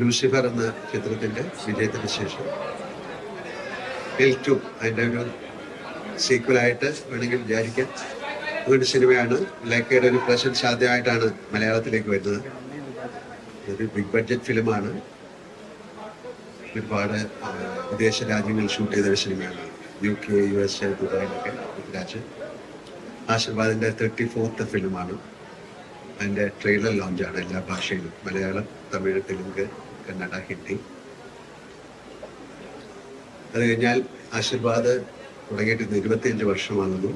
Lucifer എന്ന ചിത്രത്തിന്റെ വിജയത്തിന് ശേഷം എൽ ടു അതിന്റെ ഒരു സീക്വലായിട്ട് വേണമെങ്കിൽ വിചാരിക്കാം. അങ്ങനൊരു സിനിമയാണ് ലൈക്കയുടെ ഒരു പ്രസൻസ് ആദ്യമായിട്ടാണ് മലയാളത്തിലേക്ക് വരുന്നത്. ഒരു ബിഗ് ബഡ്ജറ്റ് ഫിലിമാണ് ഒരുപാട് വിദേശ രാജ്യങ്ങളിൽ ഷൂട്ട് ചെയ്തൊരു സിനിമയാണ്. U K U S A ദുബായിലൊക്കെ രാജ്യം ആശീർവാദിന്റെ തേർട്ടി ഫോർത്ത് ഫിലിമാണ് അതിന്റെ ട്രെയിലർ ലോഞ്ചാണ് എല്ലാ ഭാഷയിലും മലയാളം തമിഴ് തെലുങ്ക് കന്നഡ ഹിന്ദി അത് കഴിഞ്ഞാൽ ആശീർവാദ് തുടങ്ങിയിട്ട് ഇന്ന് ഇരുപത്തിയഞ്ച് വർഷമാകുന്നു.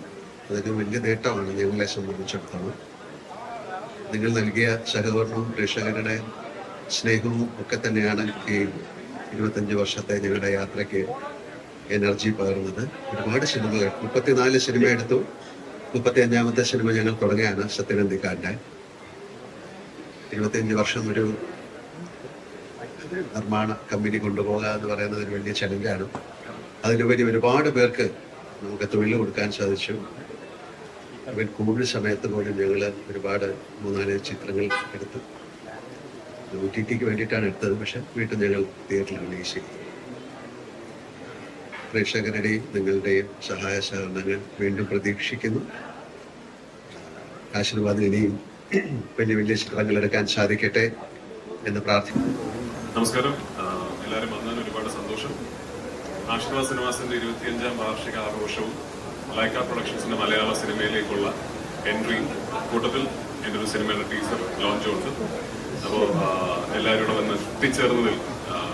അതൊരു വലിയ നേട്ടമാണ് ഞങ്ങളെ സംബന്ധിച്ചിടത്തോളം. നിങ്ങൾ നൽകിയ സഹകരണവും പ്രേക്ഷകരുടെ സ്നേഹവും ഒക്കെ തന്നെയാണ് ഈ ഇരുപത്തഞ്ച് വർഷത്തെ ഞങ്ങളുടെ യാത്രയ്ക്ക് എനർജി പകർന്നത് ഒരുപാട് സിനിമകൾ മുപ്പത്തിനാല് സിനിമ എടുത്തു. മുപ്പത്തി അഞ്ചാമത്തെ സിനിമ ഞങ്ങൾ തുടങ്ങിയാണ് സത്യനന്ദിക്കാരന്റെ ഇരുപത്തിയഞ്ച് വർഷം ഒരു നിർമ്മാണ കമ്പനി കൊണ്ടുപോകുക എന്ന് പറയുന്നത് ഒരു വലിയ ചലഞ്ചാണ് അതിലുപരി ഒരുപാട് പേർക്ക് നമുക്ക് തൊഴിൽ കൊടുക്കാൻ സാധിച്ചു. കോവിഡ് സമയത്ത് പോലും ഞങ്ങൾ ഒരുപാട് മൂന്നാൽ ചിത്രങ്ങൾ എടുത്തു ഒ ടി ടിക്ക് വേണ്ടിയിട്ടാണ് എടുത്തത്. പക്ഷെ വീട്ടിൽ ഞങ്ങൾ തിയേറ്ററിൽ റിലീസ് ചെയ്തു. പ്രേക്ഷകരുടെയും നിങ്ങളുടെയും സഹായ സഹകരണങ്ങൾ വീണ്ടും പ്രതീക്ഷിക്കുന്നു. ആശീർവാദം ഇനിയും വലിയ വലിയ ചിത്രങ്ങൾ എടുക്കാൻ സാധിക്കട്ടെ എന്ന് പ്രാർത്ഥിക്കുന്നു. നമസ്കാരം. എല്ലാവരും വന്നതിന് ഒരുപാട് സന്തോഷം. ആശീർവാദ് സിനിമാസിന്റെ ഇരുപത്തിയഞ്ചാം വാർഷിക ആഘോഷവും ലൈക്ക പ്രൊഡക്ഷൻസിന്റെ മലയാള സിനിമയിലേക്കുള്ള എൻട്രി കൂട്ടത്തിൽ എന്റെ ഒരു സിനിമയുടെ ടീസർ ലോഞ്ചും ഉണ്ട്. അപ്പോൾ എല്ലാവരും ഇവിടെ വന്ന് എത്തിച്ചേർന്നതിൽ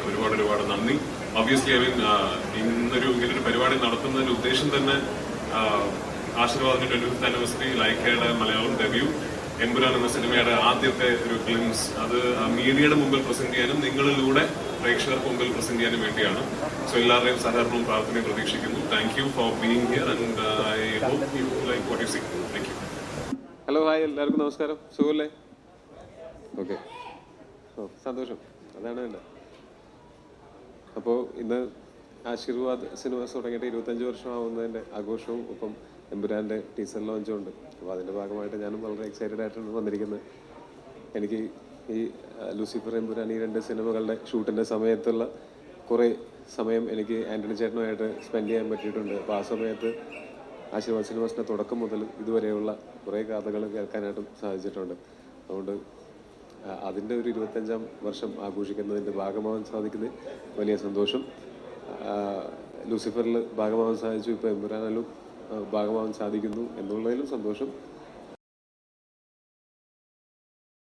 ഒരുപാട് ഒരുപാട് നന്ദി. ഒബിയസ്ലി ഐ മീൻ ഇന്നൊരു ഇങ്ങനൊരു പരിപാടി നടത്തുന്നതിന്റെ ഉദ്ദേശം തന്നെ ആശീർവാദിന്റെ ട്വന്റി ഫിഫ്ത് ആനിവേഴ്സറി ലൈക്കയുടെ മലയാളം ഡെബ്യൂ എമ്പുരാൻ എന്ന സിനിമയുടെ ആദ്യത്തെ ഒരു ഫിലിംസ് അത് മീഡിയയുടെ മുമ്പിൽ പ്രസന്റ് ചെയ്യാനും നിങ്ങളിലൂടെ പ്രേക്ഷകർക്ക് മുമ്പിൽ പ്രസന്റ് ചെയ്യാനും വേണ്ടിയാണ്. സോ എല്ലാവരുടെയും സഹകരണവും പ്രാർത്ഥനയും പ്രതീക്ഷിക്കുന്നു. Thank you for being here and I hope you like what you see thank you hello hi എല്ലാവർക്കും നമസ്കാരം. സുഖമല്ലേ ഓക്കെ ഓ സന്തോഷം. അതാണ് വേണ്ടത്. അപ്പോൾ ഇന്ന് ആശീർവാദ് സിനിമാസ് തുടങ്ങിയിട്ട് ഇരുപത്തഞ്ച് വർഷമാവുന്നതിന്റെ ആഘോഷവും ഒപ്പം എമ്പുരാന്റെ ടീസർ ലോഞ്ചും ഉണ്ട്. അപ്പോൾ അതിന്റെ ഭാഗമായിട്ട് ഞാനും വളരെ എക്സൈറ്റഡ് ആയിട്ടാണ് വന്നിരിക്കുന്നത്. എനിക്ക് ഈ ലൂസിഫർ എമ്പുരാൻ ഈ രണ്ട് സിനിമകളുടെ ഷൂട്ടിന്റെ സമയത്തുള്ള കുറേ സമയം എനിക്ക് ആന്റണി ചേട്ടനുമായിട്ട് സ്പെൻഡ് ചെയ്യാൻ പറ്റിയിട്ടുണ്ട്. അപ്പോൾ ആ സമയത്ത് ആശീർവാദ് സിനിമാസിന്റെ തുടക്കം മുതൽ ഇതുവരെയുള്ള കുറേ കഥകൾ കേൾക്കാനായിട്ടും സാധിച്ചിട്ടുണ്ട്. അതുകൊണ്ട് അതിന്റെ ഒരു ഇരുപത്തഞ്ചാം വർഷം ആഘോഷിക്കുന്നതിന്റെ ഭാഗമാവാൻ സാധിക്കുന്നത് വലിയ സന്തോഷം. ലൂസിഫറിൽ ഭാഗമാവാൻ സാധിച്ചു. ഇപ്പോൾ എമ്പുരാനിലും ആ, ഭാഗമാവാൻ സാധിക്കുന്നു എന്നുള്ളതിലും സന്തോഷം.